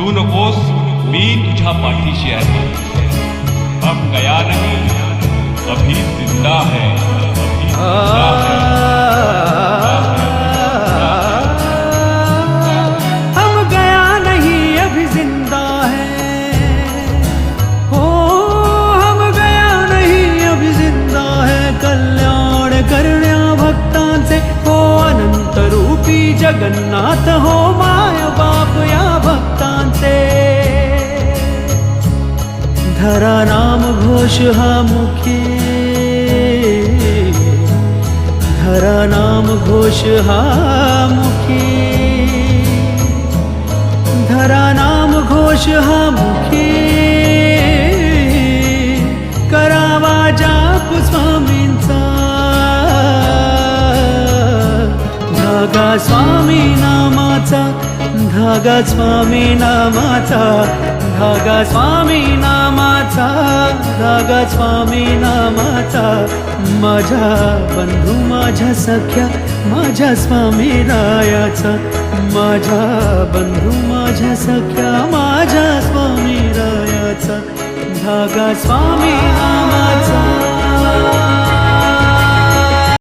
भिवू नकोस मी तुझ्या पाठीशी आहे अब गया नहीं, अभी ज़िंदा है हम गया नहीं है। हो, हम गया नाही है। कल्याण अनंत रूपी जगन्नाथ हो धरा नाम घोष हा मुखी. धरा नाम घोष हा मुखी. धरा नाम घोष हा मुखी. करावा जाप स्वामींचा. धागा स्वामी नामाचा धागा स्वामी नामाचा धागा स्वामी नामा धागा स्वामी नामाचा. माझ्या बंधू माझ्या सख्या माझ्या स्वामी रायाचा. माझ्या बंधू माझ्या सख्या माझ्या स्वामी रायाचा. धागा स्वामी नामा